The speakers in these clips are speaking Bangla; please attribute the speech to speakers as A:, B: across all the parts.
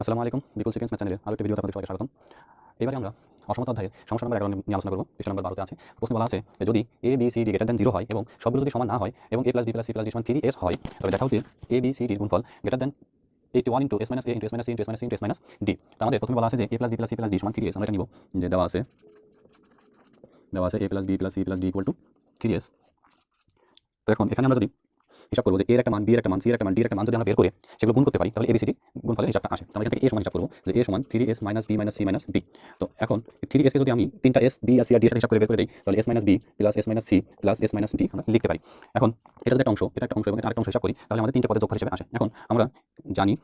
A: আসসালামু আলাইকুম, বিপুল সিকেন্স ম্যাথ চ্যানেলে আরেকটি ভিডিওতে আপনাদের সবাইকে স্বাগতম। এবারে আমরা অসমতা অধ্যায়ে সমস্যা নম্বর এগারো নিয়ে আলোচনা করব। পৃষ্ঠা নম্বর বারোতে আছে। প্রশ্ন বলা আছে যদি A B C D greater than zero হয় এবং সবগুলো যদি সমান না হয় এবং A plus B plus C plus D সমান থ্রি এস হয়, তবে দেখা উচিত এ বি সি ডির গুণফল greater than eighty one into S minus A into S minus into S minus into S minus D তো আমাদের প্রথমে বলা আছে যে A plus B plus C plus D সমান থ্রি এস আমরা এটা নিব। যে দেওয়া আছে দেওয়া আছে A plus B plus C plus D equal to three S তো এখন এখানে আমরা যদি হিসাব করব যে এর একটা মান, বি এর একটা মান, সি এর একটা মান, ডি এর একটা মান যদি আমরা বের করে সেগুলো গুণ করতে পারি, তাহলে এবিসিডি গুণ গুণফলের হিসাবটা আসে। তাহলে এখান থেকে এ সমান হিসাব করব যে এ সমান three S minus B minus C minus D তো এখন থ্রি এসকে যদি আমি তিনটা এস বি আর সি আর ডি হিসাব করে বের করে দিই, তাহলে S minus B plus S minus C plus S minus D আমরা লিখতে পারি। এখন এটা যদি একটা অংশ, এটা একটা অংশ এবং আরেকটা অংশ হিসাব করি, তাহলে আমাদের তিনটা পদের যোগফল হিসেবে আসে। এখন আমরা জানি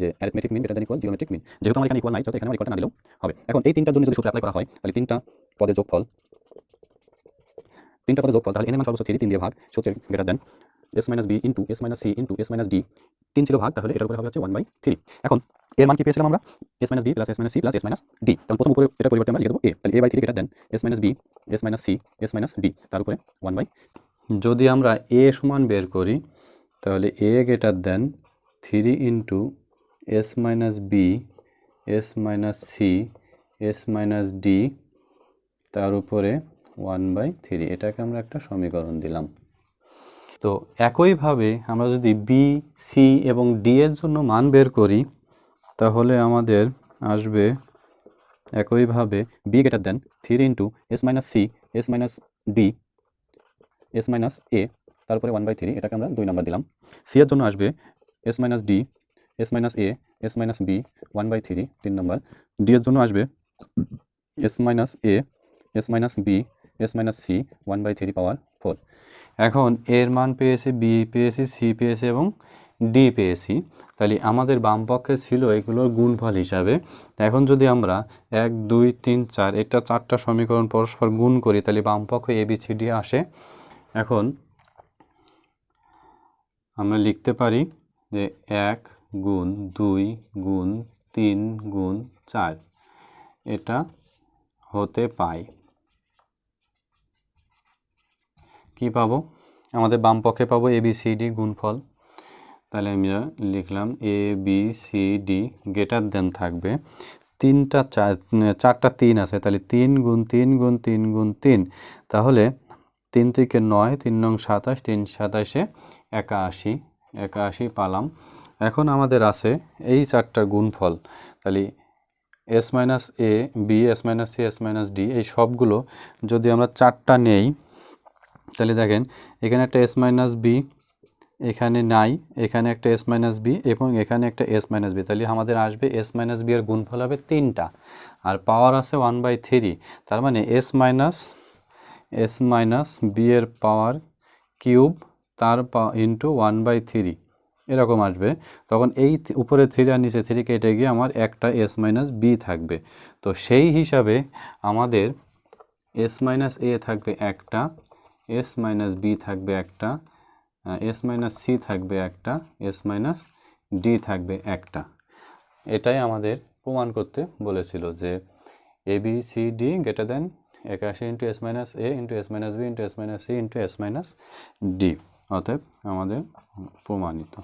A: যে arithmetic mean greater than equal geometric mean যেহেতু আমার এখানে ইকুয়াল নাই, তো এখানে আমার ইকুয়ালটা না দিলেও হবে। এখন এই তিনটার জন্য যদি সূত্র অ্যাপ্লাই করা হয়, তাহলে তিনটা পদের যোগফল তিনটা পদের যোগফল তাহলে এন মান সর্বোচ্চ থ্রি তিন দিয়ে ভাগ সূত্রের greater than S minus B into S minus C into S minus D তিন ছিল ভাগ তাহলে এটার উপরে হবে হচ্ছে ওয়ান বাই থ্রি এখন এর মান কি পেয়েছিলাম আমরা S minus B plus S minus C plus S minus D কারণ প্রথম উপরে এটা পরিবর্তন আমরা লিখে দেবো এ তাহলে A by three greater than S minus B S minus C S minus D তার উপরে ওয়ান বাই
B: যদি আমরা এ সমান বের করি তাহলে A greater than three into S minus B S minus C S minus D তার উপরে ওয়ান বাই থ্রি, এটাকে আমরা একটা সমীকরণ দিলাম। তো একইভাবে আমরা যদি বি সি এবং ডি এর জন্য মান বের করি, তাহলে আমাদের আসবে একইভাবে
A: B greater than three into S minus C S minus D S minus A তারপরে ওয়ান বাই থ্রি এটাকে আমরা দুই নাম্বার দিলাম। সি এর জন্য আসবে S minus D S minus A S minus B one by three তিন নাম্বার ডি এর জন্য আসবে S minus A S minus B S minus C one by three power four
B: এখন এর মান পেয়েছি বি পেয়েছি সি পেয়েছি এবং ডি পেয়েছি। তাহলে আমাদের বাম পক্ষে ছিল এগুলোর গুণফল হিসাবে। এখন যদি আমরা এক, দুই, তিন, চার, এটা চারটা সমীকরণ পরস্পর গুণ করি, তাহলে বাম পক্ষে এ বি আসে। এখন আমরা লিখতে পারি যে এক গুণ দুই গুণ তিন গুণ চার, এটা হতে পায়। কি পাবো? আমাদের বাম পক্ষে পাবো এ বি সি ডি গুণফল। তাহলে আমরা লিখলাম A B C D greater than থাকবে। তিনটা চার, চারটা তিন আছে, তাহলে তিন গুণ তিন গুণ তিন গুণ তিন। তাহলে তিন থেকে নয়, তিন নং সাতাশ, তিন সাতাশে একাশি একাশি পালাম। এখন আমাদের আছে এই চারটা গুণফল। তাহলে S minus A B S minus C S minus D এই সবগুলো যদি আমরা চারটা নেই তাহলে দেখেন, এখানে একটা এস মাইনাস বি এখানে নাই, এখানে একটা এস মাইনাস বি এবং এখানে একটা এস মাইনাস বি তাহলে আমাদের আসবে এস মাইনাস বি এর গুণফল হবে তিনটা। আর পাওয়ার আছে ওয়ান বাই থ্রি তার মানে S minus S minus B এর পাওয়ার কিউব তার ইন্টু ওয়ান বাই থ্রি এরকম আসবে। তখন এই উপরে থ্রি আর নিচে থ্রি কেটে গিয়ে আমার একটা এস মাইনাস বি থাকবে। তো সেই হিসাবে আমাদের এস মাইনাস এ থাকবে একটা এস মাইনাস বি থাকবে একটা এস মাইনাস সি থাকবে একটা এস মাইনাস ডি থাকবে একটা। এটাই আমাদের প্রমাণ করতে বলেছিল যে A B C D greater than একাশি into S minus A into S minus B into S minus C into S minus D অতএব আমাদের প্রমাণিত।